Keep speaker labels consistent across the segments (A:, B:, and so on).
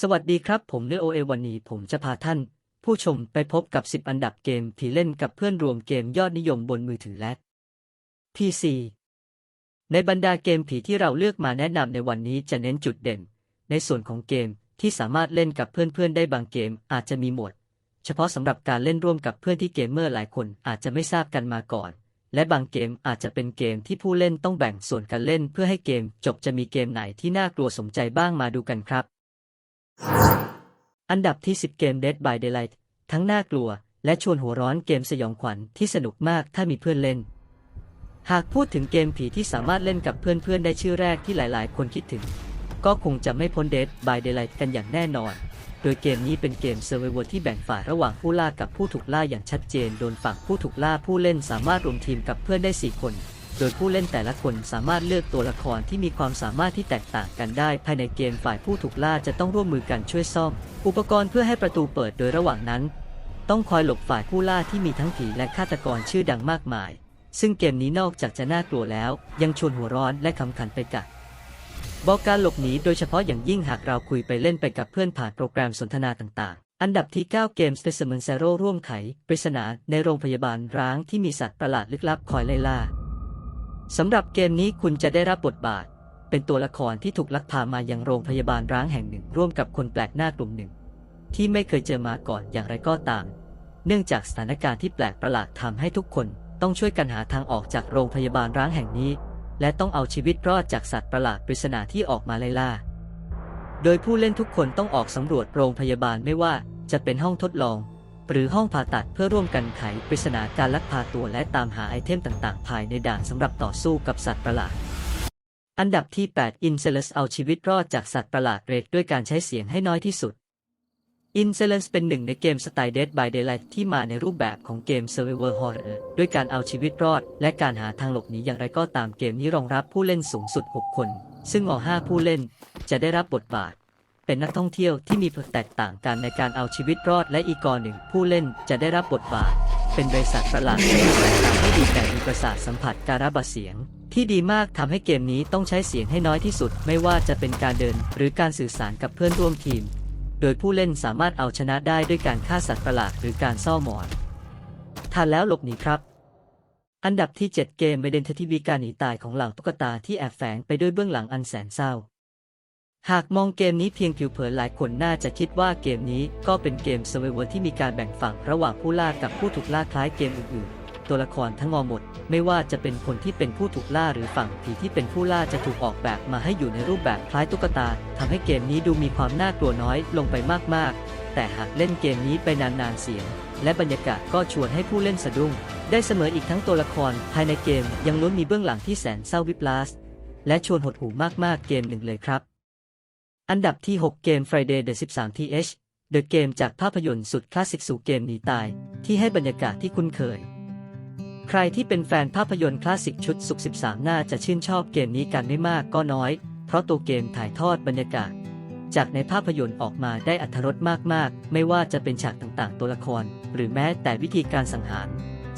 A: สวัสดีครับผมเนโอเอวันนี้ผมจะพาท่าน ผู้ชมไปพบกับ 10 อันดับเกมที่เล่นกับเพื่อนรวมเกมยอดนิยมบนมือถือและ PC ในบรรดาเกมผีที่เราเลือกมาแนะนำในวันนี้จะเน้นจุดเด่น ในส่วนของเกมที่สามารถเล่นกับเพื่อนๆได้บางเกมอาจจะมีหมด เฉพาะสำหรับการเล่นร่วมกับเพื่อนที่เกมเมอร์หลายคนอาจจะไม่ทราบกันมาก่อน และบางเกมอาจจะเป็นเกมที่ผู้เล่นต้องแบ่งส่วนกันเล่น เพื่อให้เกมจบจะมีเกมไหนที่น่ากลัวสมใจบ้างมาดูกันครับ อันดับที่ 10 เกม Dead by Daylight ทั้งน่ากลัว และชวนหัวร้อนเกมสยองขวัญที่สนุกมากถ้ามีเพื่อนเล่น หากพูดถึงเกมผีที่สามารถเล่นกับเพื่อนๆ ได้ชื่อแรกที่หลายๆ คนคิดถึง ก็คงจะไม่พ้น Dead by Daylight กันอย่างแน่นอน โดยเกมนี้เป็นเกมเซอร์ไวเวอร์ที่แบ่งฝ่ายระหว่างผู้ล่ากับผู้ถูกล่าอย่างชัดเจน โดนฝั่งผู้ถูกล่าผู้เล่นสามารถรวมทีมกับเพื่อนได้ 4 คน โดยผู้เล่นแต่ละคนสามารถเลือกตัวละครที่มีความสามารถที่แตกต่างกันได้ ภายในเกมฝ่ายผู้ถูกล่าจะต้องร่วมมือกันช่วยซ่อม อุปกรณ์เพื่อให้ประตูเปิดโดยระหว่างนั้น ต้องคอยหลบฝ่ายผู้ล่าที่มีทั้งผีและฆาตกรชื่อดังมากมาย ซึ่งเกมนี้นอกจากจะน่ากลัวแล้ว ยังชวนหัวร้อนและคำขันไปกัดบอกการหลบหนีโดยเฉพาะอย่างยิ่งหากเราคุยไปเล่นไปกับเพื่อนผ่านโปรแกรมสนทนาต่างๆอันดับที่ 9 เกม Specimen Zero ร่วมไข ปริศนาในโรงพยาบาลร้างที่มีสัตว์ประหลาดลึกลับคอยไล่ล่า สำหรับเกมนี้คุณจะได้รับบทบาท เป็นตัวละครที่ถูกลักพามายังโรงพยาบาลร้างแห่งหนึ่งร่วมกับคนแปลกหน้ากลุ่มหนึ่ง ที่ไม่เคยเจอมาก่อนอย่างไรก็ตาม เนื่องจากสถานการณ์ที่แปลกประหลาดทำให้ทุกคนต้องช่วยกันหาทางออกจากโรงพยาบาลร้างแห่งนี้ และต้องเอาชีวิตรอดจากสัตว์ประหลาดปริศนาที่ออกมาไล่ล่า โดยผู้เล่นทุกคนต้องออกสำรวจโรงพยาบาลไม่ว่าจะเป็นห้องทดลอง หรือห้องผ่าตัดเพื่อร่วมกันไขปริศนาการลักพาตัวและตามหาไอเทมต่างๆ ภายในด่านสำหรับต่อสู้กับสัตว์ประหลาด อันดับที่8 i n c e l u s เอาชีวิตรอดจากสัตว์ประหลาดเรกด้วยการใช้เสียงให้น้อยที่สุด i n c e l u s เป็นหนึ่งในเกมสไตล์ Dead by Daylight ที่มาในรูปแบบของเกม Survivor Horror ด้วยการเอาชีวิตรอด และการหาทางหลบหนีอย่างไรก็ตามเกมนี้รองรับผู้เล่นสูงสุด 6 คน ซึ่งอ5ผู้เล่นจะได้รับบทบาท เป็นนักท่องเที่ยวที่มีผลแตกต่างกันในการเอาชีวิตรอดและอีกอหนึ่ง ผู้เล่นจะได้รับบทบาท เป็นบริษัทประหลาดที่มีสายตาที่ดีแต่มีประสาทสัมผัสการรับเสียง ที่ดีมากทำให้เกมนี้ต้องใช้เสียงให้น้อยที่สุด ไม่ว่าจะเป็นการเดิน หรือการสื่อสารกับเพื่อนร่วมทีม โดยผู้เล่นสามารถเอาชนะได้ด้วยการฆ่าสัตว์ประหลาดหรือการซ่อหมอนทานแล้วหลบหนีครับอันดับที่ 7 เกม Identity V การหนีตายของเหล่าตุ๊กตาที่แอบแฝงไปด้วยเบื้องหลังอันแสนเศร้า หากมองเกมนี้เพียงผิวเผินหลายคนน่าจะคิดว่าเกมนี้ก็เป็นเกม Survivor ที่มีการแบ่งฝั่งระหว่างผู้ล่ากับผู้ถูกล่าคล้ายเกมอื่นๆ ตัวละครทั้งงอหมด ไม่ว่าจะเป็นคนที่เป็นผู้ถูกล่าหรือฝั่งผีที่เป็นผู้ล่าจะถูกออกแบบมาให้อยู่ในรูปแบบคล้ายตุ๊กตาทำให้เกมนี้ดูมีความน่ากลัวน้อยลงไปมากๆ แต่หากเล่นเกมนี้ไปนานๆเสียง และบรรยากาศก็ชวนให้ผู้เล่นสะดุ้ง ได้เสมออีกทั้งตัวละคร ภายในเกมยังล้วนมีเบื้องหลังที่แสนเศร้าวิปลาสและชวนหดหูมากๆเกมหนึ่งเลยครับ อันดับที่ 6 เกม Friday the 13 th The Game จากภาพยนตร์สุดคลาสสิกสู่เกมหนีตาย ที่ให้บรรยากาศที่คุ้นเคย ใครที่เป็นแฟนภาพยนตร์คลาสสิกชุดสุก13 น่าจะชื่นชอบเกมนี้กันไม่มากก็น้อย เพราะตัวเกมถ่ายทอดบรรยากาศ จากในภาพยนตร์ออกมาได้อัธรสมากๆ ไม่ว่าจะเป็นฉากต่างๆ ตัวละคร หรือแม้แต่วิธีการสังหาร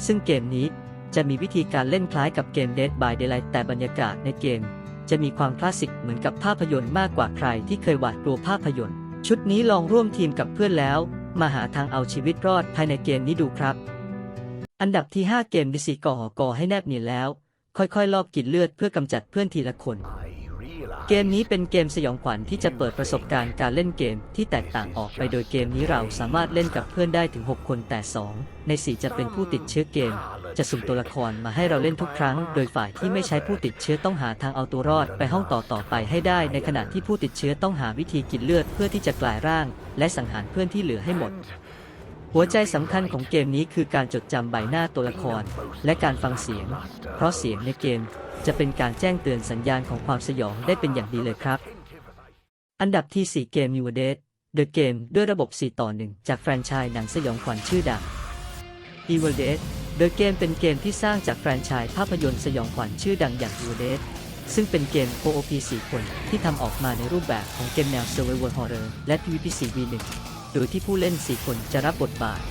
A: ซึ่งเกมนี้จะมีวิธีการเล่นคล้ายกับเกม Dead by Daylight แต่บรรยากาศในเกม จะมีความคลาสสิกเหมือนกับภาพยนตร์มากกว่าใครที่เคยหวาดกลัวภาพยนตร์ ชุดนี้ลองร่วมทีมกับเพื่อนแล้ว มาหาทางเอาชีวิตรอดภายในเกมนี้ดูครับ อันดับที่ 5 เกมดิซีก่อก่อให้แนบเนียนแล้ว ค่อยๆ ลอบกินเลือดเพื่อกำจัดเพื่อนทีละคน เกมนี้เป็นเกมสยองขวัญที่จะเปิดประสบการณ์การเล่นเกมที่แตกต่างออกไปโดยเกมนี้เราสามารถเล่นกับเพื่อนได้ถึง 6 คนแต่ 2 ใน 4 จะเป็นผู้ติดเชื้อเกม จะสุ่มตัวละครมาให้เราเล่นทุกครั้ง โดยฝ่ายที่ไม่ใช้ผู้ติดเชื้อต้องหาทางเอาตัวรอดไปห้องต่อต่อไปให้ได้ ในขณะที่ผู้ติดเชื้อต้องหาวิธีกินเลือดเพื่อที่จะกลายร่าง และสังหารเพื่อนที่เหลือให้หมด หัวใจสำคัญของเกมนี้คือการจดจำใบหน้าตัวละคร และการฟังเสียง เพราะเสียงในเกมจะเป็นการแจ้งเตือนสัญญาณของความสยองได้เป็นอย่างดีเลยครับ อันดับที่ 4 เกม New Dead The Game ด้วยระบบ 4 ต่อ 1 จากแฟรนไชส์หนังสยองขวัญชื่อดัง Evil Dead The Game เป็นเกมที่สร้างจากแฟรนไชส์ภาพยนตร์สยองขวัญชื่อดังอย่าง Evil Dead ซึ่งเป็นเกม PoP 4คนที่ทำออกมาในรูปแบบของเกมแนว Survival Horror และ PvP 4 v 1 โดยที่ผู้เล่น 4 คนจะรับบทบาท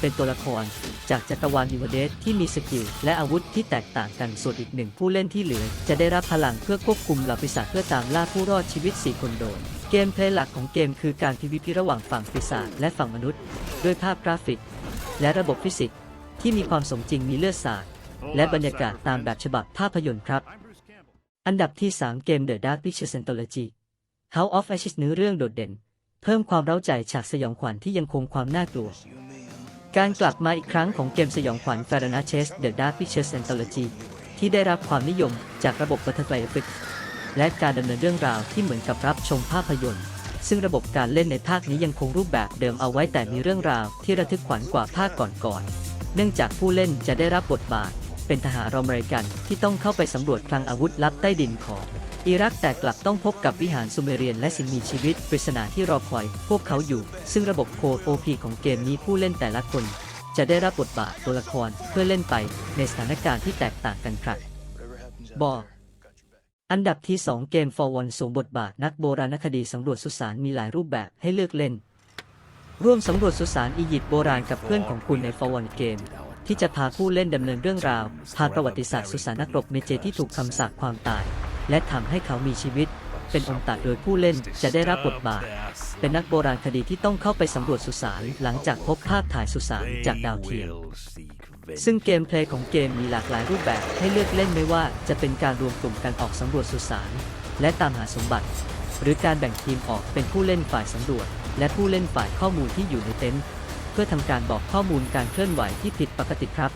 A: เป็นตัวละครจากจักรวาลยูเดสที่มีสกิลและอาวุธที่แตกต่างกันส่วนอีกหนึ่งผู้เล่นที่เหลือ จะได้รับพลังเพื่อควบคุมเหล่าปีศาจเพื่อตามล่าผู้รอดชีวิต 4 คนโดยเกมเพลย์หลักของเกมคือการ PVP ระหว่างฝั่งปีศาจและฝั่งมนุษย์ ด้วยภาพกราฟิก และระบบฟิสิกส์ที่มีความสมจริงมีเลือดสาดและบรรยากาศตามแบบฉบับภาพยนตร์ครับ อันดับที่ 3 เกม The Dark Pictures Anthology House of Ashes เนื้อเรื่องโดดเด่น เพิ่มความเร้าใจฉากสยองขวัญที่ยังคงความน่ากลัว การกลับมาอีกครั้งของเกมสยองขวัญ f a r a n a c h e s The Dark Pictures Anthology ที่ได้รับความนิยมจากระบบ Butterfly Effect และการดำเนินเรื่องราวที่เหมือนกับรับชมภาพยนตร์ ซึ่งระบบการเล่นในภาคนี้ยังคงรูปแบบเดิมเอาไว้แต่มีเรื่องราวที่ระทึกขวัญกว่าภาคก่อนๆ เนื่องจากผู้เล่นจะได้รับบทบาท เป็นทหารอเมริกันที่ต้องเข้าไปสำรวจคลังอาวุธลับใต้ดินของ อิรักแต่กลับต้องพบกับวิหารซูเมเรียนและสิ่งมีชีวิตปริศนาที่รอคอยพวกเขาอยู่ ซึ่งระบบโคด OP ของเกมนี้ผู้เล่นแต่ละคน จะได้รับบทบาทตัวละครเพื่อเล่นไปในสถานการณ์ที่แตกต่างกันครับบออันดับที่ 2 เกม For One สวมบทบาทนักโบราณคดีสำรวจสุสานมีหลายรูปแบบให้เลือกเล่น ร่วมสำรวจสุสานอียิปต์โบราณกับเพื่อนของคุณใน For One เกมที่จะพาผู้เล่นดำเนินเรื่องราวผ่านประวัติศาสตร์สุสานนักรบเมเจที่ถูกคำสาปความตาย และทำให้เขามีชีวิต เป็นองค์ตาโดยผู้เล่นจะได้รับบทบาท เป็นนักโบราณคดีที่ต้องเข้าไปสำรวจสุสานหลังจากพบภาพถ่ายสุสานจากดาวเทียมซึ่งเกมเพลย์ของเกมมีหลากหลายรูปแบบให้เลือกเล่นไม่ว่าจะเป็นการรวมกลุ่มกันออกสำรวจสุสานและตามหาสมบัติ หรือการแบ่งทีมออกเป็นผู้เล่นฝ่ายสำรวจ และผู้เล่นฝ่ายข้อมูลที่อยู่ในเต็นท์เพื่อทำการบอกข้อมูลการเคลื่อนไหวที่ผิดปกติครับ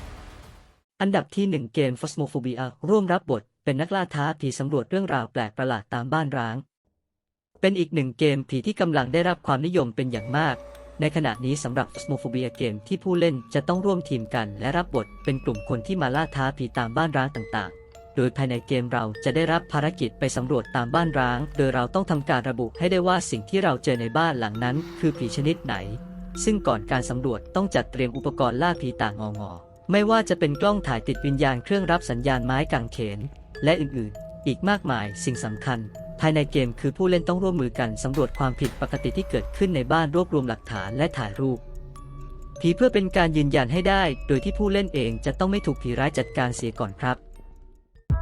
A: อันดับที่ 1 เกม Phasmophobia ร่วมรับบท เป็นนักล่าท้าผีสำรวจเรื่องราวแปลกประหลาดตามบ้านร้าง เป็นอีกหนึ่งเกมผีที่กำลังได้รับความนิยมเป็นอย่างมาก ในขณะนี้สำหรับ Phasmophobia เกมที่ผู้เล่นจะต้องร่วมทีมกัน และรับบทเป็นกลุ่มคนที่มาล่าท้าผีตามบ้านร้างต่างๆ โดยภายในเกมเราจะได้รับภารกิจไปสำรวจตามบ้านร้าง โดยเราต้องทำการระบุให้ได้ว่าสิ่งที่เราเจอในบ้านหลังนั้น คือผีชนิดไหน ซึ่งก่อนการสำรวจต้องจัดเตรียมอุปกรณ์ล่าผีต่างงอๆไม่ว่าจะเป็นกล้องถ่ายติดวิญญาณเครื่องรับสัญญาณไม้กางเขน และอื่นๆ อีกมากมายสิ่งสำคัญ ภายในเกมคือผู้เล่นต้องร่วมมือกันสำรวจความผิดปกติที่เกิดขึ้นในบ้านรวบรวมหลักฐานและถ่ายรูปผีเพื่อเป็นการยืนยันให้ได้ โดยที่ผู้เล่นเองจะต้องไม่ถูกผีร้ายจัดการเสียก่อนครับ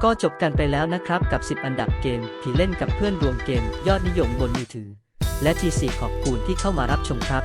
A: ก็จบกันไปแล้วนะครับกับ 10 อันดับเกม ผีเล่นกับเพื่อนรวมเกม ยอดนิยมบนมือถือ และที4ขอบคุณที่เข้ามารับชมครับ